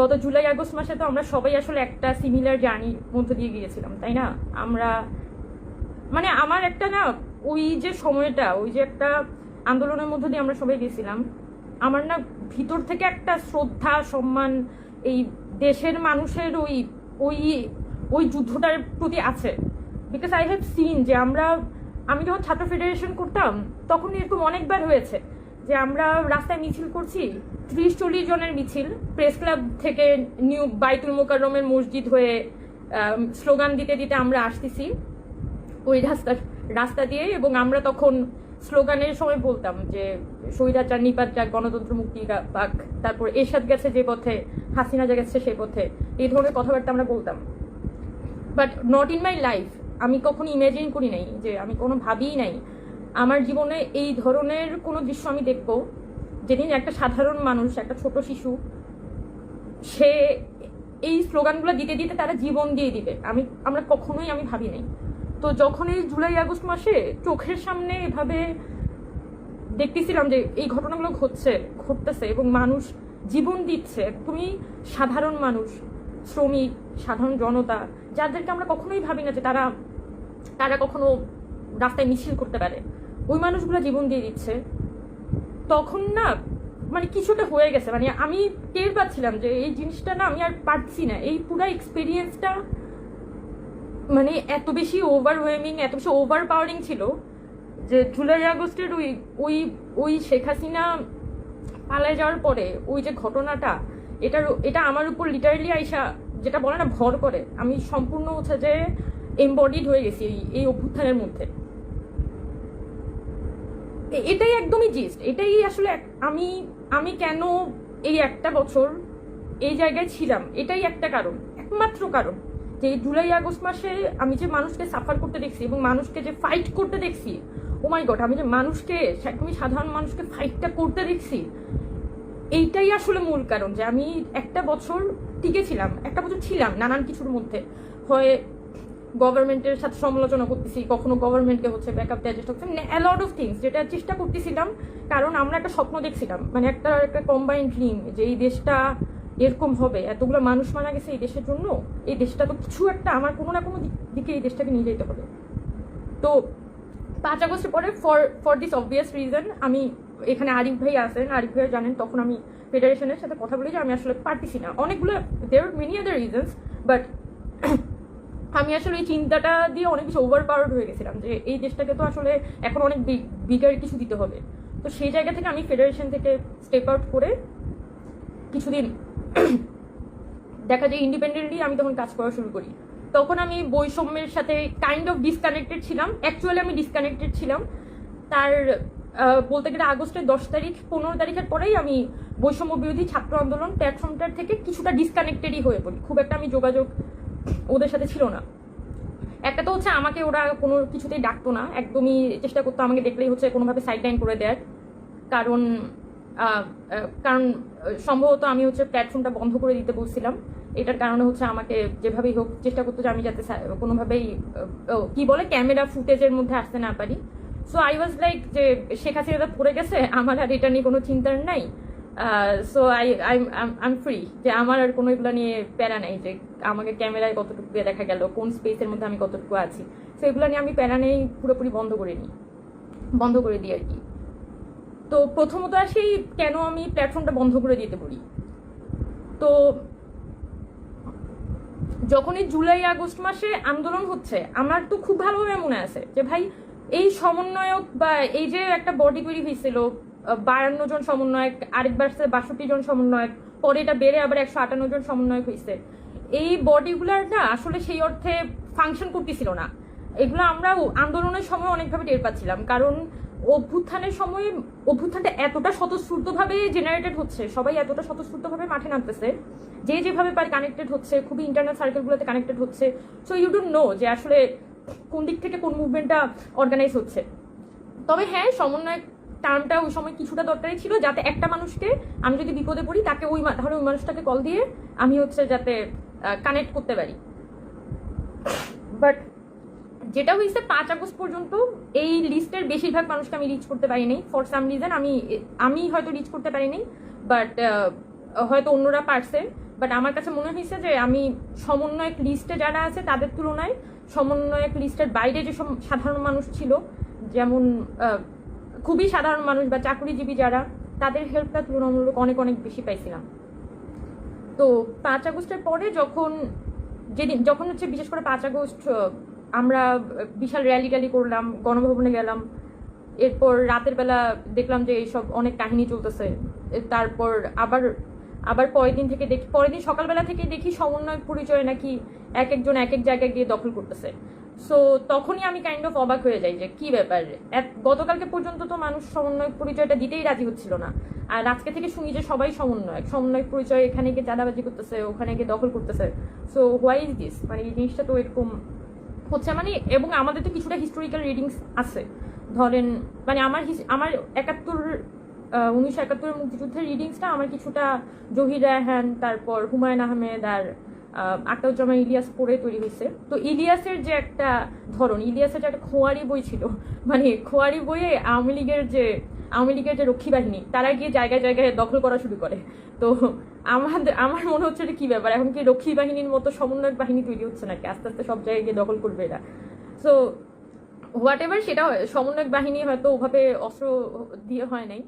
গত জুলাই, আগস্ট মাসে তো আমরা সবাই আসলে একটা সিমিলার জার্নির মধ্যে দিয়ে গিয়েছিলাম, তাই না? আমরা মানে আমার একটা না, ওই যে সময়টা, ওই যে একটা আন্দোলনের মধ্যে দিয়ে আমরা সবাই গেছিলাম আমার না ভিতর থেকে একটা শ্রদ্ধা, সম্মান, এই দেশের মানুষের ওই ওই ওই যুদ্ধটার প্রতি আছে। বিকজ আই হ্যাভ সিন যে আমরা, আমি যখন ছাত্র ফেডারেশন করতাম, তখন এরকম অনেকবার হয়েছে। যে আমরা রাস্তায় মিছিল করছি, ত্রিশ চল্লিশ জনের মিছিল, প্রেস ক্লাব থেকে নিউ বাইতুল মোকাররমের মসজিদ হয়ে স্লোগান দিতে দিতে আমরা আসতেছি। ওই রাস্তা রাস্তা দিয়ে এবং আমরা তখন স্লোগানের সময় বলতাম যে স্বৈরাচার নিপাত যাক গণতন্ত্র মুক্তি পাক, তারপর এরশাদ গেছে যে পথে, হাসিনা যা গেছে সেই পথে, এই ধরনের কথাবার্তা আমরা বলতাম। But not in my life আমি কখনো ইমাজিন করি নাই যে আমি কোনো ভাবিই নাই আমার জীবনে এই ধরনের কোনো দৃশ্য আমি দেখব যেদিন একটা সাধারণ মানুষ, একটা ছোট শিশু, সে এই স্লোগানগুলো দিতে দিতে তারা জীবন দিয়ে দিবে। আমি, আমরা কখনোই আমি ভাবি নাই। তো যখন এই জুলাই আগস্ট মাসে চোখের সামনে এভাবে দেখতেছিলাম যে এই ঘটনাগুলো ঘটছে, ঘটতেছে এবং মানুষ জীবন দিচ্ছে তুমি সাধারণ মানুষ, শ্রমিক, সাধারণ জনতা, যাদেরকে আমরা কখনোই ভাবি না যে তারা তারা কখনো রাস্তায় মিছিল করতে পারে। ওই মানুষগুলো জীবন দিয়ে দিচ্ছে। তখন না মানে কিছুটা হয়ে গেছে। মানে আমি টের পাচ্ছিলাম যে এই জিনিসটা না আমি আর পারছি না। এই পুরো এক্সপিরিয়েন্সটা মানে এত বেশি ওভারওয়েমিং এত বেশি ওভার পাওয়ারিং ছিল যে জুলাই আগস্টের ওই ওই ওই শেখ হাসিনা পালায় যাওয়ার পরে ওই যে ঘটনাটা, এটার, এটা আমার উপর লিটারালি আইসা যেটা বলে না, ভর করে। আমি সম্পূর্ণ হচ্ছে যে এমবডিড হয়ে গেছি এই অভ্যুত্থানের মধ্যে। এটাই একদমই জিস্ট এটাই আসলে আমি আমি কেন এই একটা বছর এই জায়গায় ছিলাম? এটাই একটা কারণ, একমাত্র কারণ। যে জুলাই, আগস্ট মাসে আমি যে মানুষকে সাফার করতে দেখছি এবং মানুষকে যে ফাইট করতে দেখছি ও মাই গড আমি যে মানুষকে, একদমই সাধারণ মানুষকে ফাইটটা করতে দেখছি, এইটাই আসলে মূল কারণ যে আমি একটা বছর টিকে ছিলাম, একটা বছর ছিলাম নানান কিছুর মধ্যে। হয় গভর্নমেন্টের সাথে সমালোচনা করতেছি, কখনো গভর্নমেন্টকে হচ্ছে ব্যাকআপ দেওয়ার চেষ্টা করছি মানে অ্যালট অফ থিংস যেটা চেষ্টা করতেছিলাম, কারণ আমরা একটা স্বপ্ন দেখছিলাম। মানে একটা একটা কম্বাইন্ড ড্রিম যে এই দেশটা এরকম হবে, এতগুলো মানুষ মারা গেছে এই দেশের জন্য, এই দেশটা তো কিছু একটা আমার কোনো না কোনো দিক- দিকে এই দেশটাকে নিয়ে যেতে হবে। তো পাঁচ আগস্টের পরে for for this obvious reason আমি এখানে আরিফ ভাই আসেন আরিফ ভাই জানেন, তখন আমি ফেডারেশনের সাথে কথা বলি যে আমি আসলে পারতেছি না। অনেকগুলো there many other reasons but আমি আসলে এই চিন্তাটা দিয়ে অনেক বেশি ওভার পাওয়ার্ড হয়ে গেছিলাম যে এই দেশটাকে তো আসলে এখন অনেক বিগার কিছু দিতে হবে। তো সেই জায়গা থেকে আমি ফেডারেশন থেকে স্টেপ আউট করে কিছুদিন দেখা যায় ইন্ডিপেন্ডেন্টলি আমি তখন কাজ করা শুরু করি। তখন আমি বৈষম্যের সাথে কাইন্ড অফ ডিসকানেক্টেড ছিলাম। অ্যাকচুয়ালি আমি ডিসকানেক্টেড ছিলাম। তার বলতে গেলে আগস্টের দশ তারিখ, পনেরো তারিখের পরেই আমি বৈষম্য বিরোধী ছাত্র আন্দোলন প্ল্যাটফর্মটার থেকে কিছুটা ডিসকানেক্টেডই হয়ে পড়ি। খুব একটা আমি যোগাযোগ ওদের সাথে ছিল না। একটা তো হচ্ছে আমাকে ওরা কোনো কিছুতেই ডাকতো না। একদমই চেষ্টা করতো আমাকে দেখলেই হচ্ছে কোনোভাবে সাইড লাইন করে দেয় কারণ কারণ সম্ভবত আমি হচ্ছে প্ল্যাটফর্মটা বন্ধ করে দিতে বলছিলাম। এটার কারণে হচ্ছে আমাকে যেভাবেই হোক চেষ্টা করতো যে আমি যাতে কোনোভাবেই কি বলে ক্যামেরা ফুটেজের মধ্যে আসতে না পারি। সো আই ওয়াজ লাইক যে শেখ হাসিনা পড়ে গেছে, আমার আর এটা নিয়ে কোনো চিন্তার নাই। So I I am free যে আমার আর কোনো এগুলো নিয়ে প্যারা নাই যে আমাকে ক্যামেরায় কতটুকু দেখা গেল, কোন স্পেসের মধ্যে আমি কতটুকু আছি। সো এগুলো নিয়ে আমি প্যারা নেই, পুরোপুরি বন্ধ করে নিই। বন্ধ করে দিই আর কি। তো প্রথমত আসি কেন আমি প্ল্যাটফর্মটা বন্ধ করে দিতে বলি। তো যখন এই জুলাই, আগস্ট মাসে আন্দোলন হচ্ছে, আমার তো খুব ভালোভাবে মনে আছে যে ভাই, এই সমন্বয়ক বা এই যে একটা বডি তৈরি হয়েছিল বায়ান্ন জন সমন্বয়ক, আরেকবার সে বাষট্টি জন সমন্বয়ক, পরে এটা বেড়ে আবার একশো আটান্ন জন সমন্বয়ক হয়েছে এই বডিগুলার না আসলে সেই অর্থে ফাংশন করতেছিল না। এগুলো আমরা আন্দোলনের সময় অনেকভাবে টের পাচ্ছিলাম। কারণ অভ্যুত্থানের সময় অভ্যুত্থানটা এতটা স্বতঃস্ফূর্তভাবে জেনারেটেড হচ্ছে, সবাই এতটা স্বতঃস্ফূর্তভাবে মাঠে নামতেছে, যে যেভাবে পারে কানেক্টেড হচ্ছে, খুবই ইন্টারনাল সার্কেলগুলোতে কানেক্টেড হচ্ছে। সো ইউ ডোন্ট নো যে আসলে কোন দিক থেকে কোন মুভমেন্টটা অর্গানাইজ হচ্ছে। তবে হ্যাঁ সমন্বয় টার্মটা ওই সময় কিছুটা দরকারি ছিল, যাতে একটা মানুষকে, আমি যদি বিপদে পড়ি, তাকে ওই তাহলে ওই মানুষটাকে কল দিয়ে আমি হচ্ছে যাতে কানেক্ট করতে পারি। বাট যেটা হয়েছে পাঁচ আগস্ট পর্যন্ত, এই লিস্টের বেশিরভাগ মানুষকে আমি রিচ করতে পারিনি। ফর সাম রিজন আমি আমি হয়তো রিচ করতে পারিনি বাট হয়তো অন্যরা পারছে। বাট আমার কাছে মনে হয়েছে যে আমি সমন্বয়ক লিস্টে যারা আছে, তাদের তুলনায় সমন্বয়ক লিস্টের বাইরে যে সব সাধারণ মানুষ ছিল, যেমন খুবই সাধারণ মানুষ বা চাকরিজীবী যারা, তাদের হেল্পটা তুলনামূলক অনেক অনেক বেশি পাইছিলাম। তো পাঁচ আগস্টের পরে যখন, যেদিন, যখন হচ্ছে বিশেষ করে পাঁচ আগস্ট আমরা বিশাল র্যালি ট্যালি করলাম, গণভবনে গেলাম, এরপর রাতের বেলা দেখলাম যে এইসব অনেক কাহিনী চলতেছে। তারপর আবার আবার পরের দিন থেকে দেখি, পরের দিন সকালবেলা থেকে দেখি সমন্বয় পরিচয় নাকি এক একজন এক এক জায়গায় গিয়ে দখল করতেছে। সো তখনই আমি কাইন্ড অফ অবাক হয়ে যাই যে কি ব্যাপার? গতকালকে পর্যন্ত তো মানুষ সমন্বয় পরিচয়টা দিতেই রাজি হচ্ছিল না। আর আজকে থেকে শুনি যে সবাই সমন্বয়ক। সমন্বয় পরিচয় এখানে গিয়ে চাঁদাবাজি করতেছে, ওখানে গিয়ে দখল করতেছে। সো হোয়াই ইজ দিস মানে এই জিনিসটা তো এরকম হচ্ছে। মানে এবং আমাদের তো কিছুটা হিস্টোরিক্যাল রিডিংস আছে। ধরেন মানে আমার আমার একাত্তর উনিশশো একাত্তরের মুক্তিযুদ্ধের রিডিংসটা আমার কিছুটা জহির রায়হান, তারপর হুমায়ুন আহমেদ আর আহ, আক্তারুজ্জামান ইলিয়াস পড়ে তৈরি হয়েছে। তো ইলিয়াসের যে একটা ধরন ইলিয়াসের যে একটা খোয়ারি বই ছিল মানে খোয়ারি বইয়ে আওয়ামী লীগের যে আওয়ামী লীগের যে রক্ষী বাহিনী তারা গিয়ে জায়গায় জায়গায় দখল করা শুরু করে। তো আমাদের আমার মনে হচ্ছে এটা কি ব্যাপার এখন কি রক্ষী বাহিনীর মতো সমন্বয়ক বাহিনী তৈরি হচ্ছে নাকি? আস্তে আস্তে সব জায়গায় গিয়ে দখল করবে এরা। সো হোয়াট এভার সেটা সমন্বয়ক বাহিনী হয়তো ওভাবে অস্ত্র দিয়ে হয় নাই।